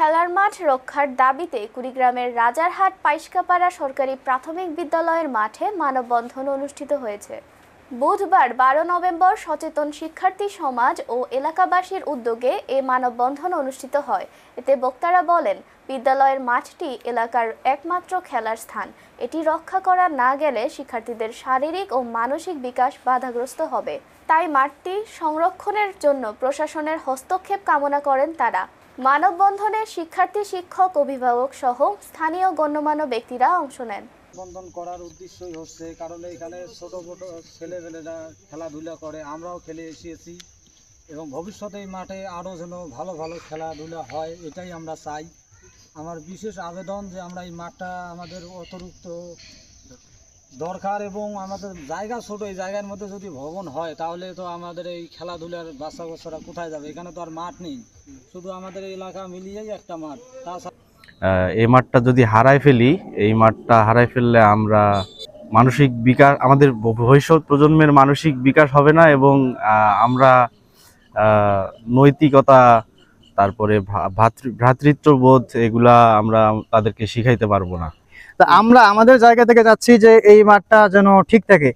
খেলার মাঠ রক্ষার দাবিতে কুড়িগ্রামের রাজারহাট পাইসকাপাড়া সরকারি প্রাথমিক বিদ্যালয়ের মাঠে মানববন্ধন অনুষ্ঠিত হয়েছে। বুধবার বারো নভেম্বর সচেতন শিক্ষার্থী সমাজ ও এলাকাবাসীর উদ্যোগে এ মানববন্ধন অনুষ্ঠিত হয়। এতে বক্তারা বলেন, বিদ্যালয়ের মাঠটি এলাকার একমাত্র খেলার স্থান। এটি রক্ষা করা না গেলে শিক্ষার্থীদের শারীরিক ও মানসিক বিকাশ বাধাগ্রস্ত হবে। তাই মাঠটি সংরক্ষণের জন্য প্রশাসনের হস্তক্ষেপ কামনা করেন তারা। মানববন্ধনে শিক্ষার্থী, শিক্ষক, অভিভাবক সহ স্থানীয় গণ্যমান্য ব্যক্তিরা অংশ নেন। বন্ধন করার উদ্দেশ্যই হচ্ছে, কারণ এখানে ছোট ছোট ছেলেমেয়েরা খেলাধুলা করে, আমরাও খেলে এসেছি। এবং ভবিষ্যতে মাঠে আরও যেন ভালো ভালো খেলাধুলা হয়, এটাই আমরা চাই। আমার বিশেষ আবেদন যে আমরা এই মাঠটা আমাদের অতিরিক্ত দরকার এবং আমাদের জায়গা ছোট, এই জায়গার মধ্যে যদি ভবন হয়, তাহলে তো আমাদের এই খেলাধুলার বাচ্চা বাচ্চারা কোথায় যাবে? এখানে তো আর মাঠ নেই। শুধু আমাদের এলাকা মিলিয়েই একটা মাঠ। তাছাড়া এই মাঠটা যদি হারাই ফেলি, এই মাঠটা হারাই ফেললে আমরা মানসিক বিকাশ, আমাদের ভবিষ্যৎ প্রজন্মের মানসিক বিকাশ হবে না এবং আমরা নৈতিকতা, তারপরে ভ্রাতৃত্ববোধ এগুলা আমরা তাদেরকে শিখাইতে পারব না। তা আমরা আমাদের জায়গা থেকে যাচ্ছি যে এই মাঠটা যেন ঠিক থাকে।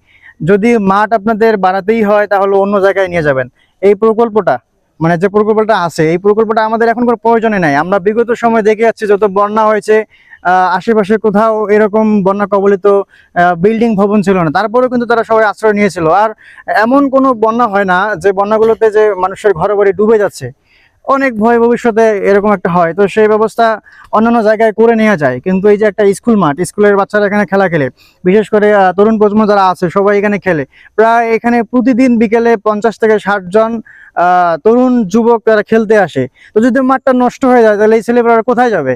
যদি মাঠ আপনাদের বাড়াতেই হয় তাহলে অন্য জায়গায় নিয়ে যাবেন। এই প্রকল্পটা মানে যে প্রকল্পটা আছে, এই প্রকল্পটা আমাদের এখন কোনো প্রয়োজনে নাই। আমরা বিগত সময় দেখে যাচ্ছি যত বন্যা হয়েছে আশেপাশে কোথাও এরকম বন্যা কবলিত বিল্ডিং ভবন ছিল না। তারপরেও কিন্তু তারা সবাই আশ্রয় নিয়েছিল। আর এমন কোনো বন্যা হয় না যে বন্যাগুলোতে যে মানুষের ঘরে বাড়ি ডুবে যাচ্ছে। অনেক ভয় ভবিষ্যতে এরকম একটা হয়। তো সেই ব্যবস্থা অন্যান্য জায়গায় করে নেওয়া যায়। কিন্তু এই যে একটা স্কুল মাঠ, স্কুলের বাচ্চারা এখানে খেলা খেলে, বিশেষ করে তরুণ প্রজন্ম যারা আছে, সবাই এখানে খেলে। প্রায় এখানে প্রতিদিন বিকেলে পঞ্চাশ থেকে ষাট জন তরুণ যুবক তারা খেলতে আসে। তো যদি মাঠটা নষ্ট হয়ে যায়, তাহলে এই ছেলেমেয়েরা কোথায় যাবে?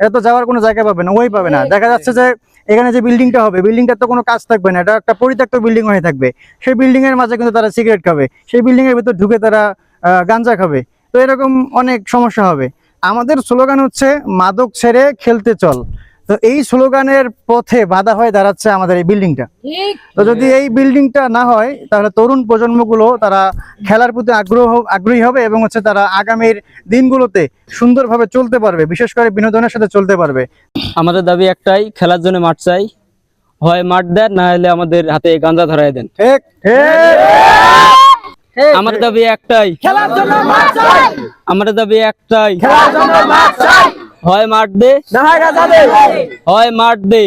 এটা তো যাওয়ার কোনো জায়গা পাবে না, ওই পাবে না। দেখা যাচ্ছে যে এখানে যে বিল্ডিংটা হবে বিল্ডিংটার তো কোনো কাজ থাকবে না, এটা একটা পরিত্যক্ত বিল্ডিং হয়ে থাকবে। সেই বিল্ডিং এর মাঝে কিন্তু তারা সিগারেট খাবে, সেই বিল্ডিং এর ভিতর ঢুকে তারা গাঞ্জা খাবে। তো এরকম অনেক সমস্যা হবে। আমাদের স্লোগান হচ্ছে মাদক ছেড়ে খেলতে চল। তো এই স্লোগানের পথে বাধা হয়ে দাঁড়াচ্ছে আমাদের এই বিল্ডিংটা। তো যদি এই বিল্ডিংটা না হয় তাহলে তরুণ প্রজন্মগুলো তারা খেলার প্রতি আগ্রহ আগ্রহী হবে এবং হচ্ছে তারা আগামীর দিনগুলোতে সুন্দরভাবে চলতে পারবে। বিশেষ করে বিনোদনের সাথে চলতে পারবে। আমাদের দাবি একটাই খেলার জন্য মাঠ চাই। হয় মাঠ দেন না হলে আমাদের হাতে গাঞ্জা ধরাই দেন। ঠিক। ঠিক। আমাদের দাবি একটাই। আমার দাবি একটাই। হয় মাঠ দে। হয় মাঠ দে।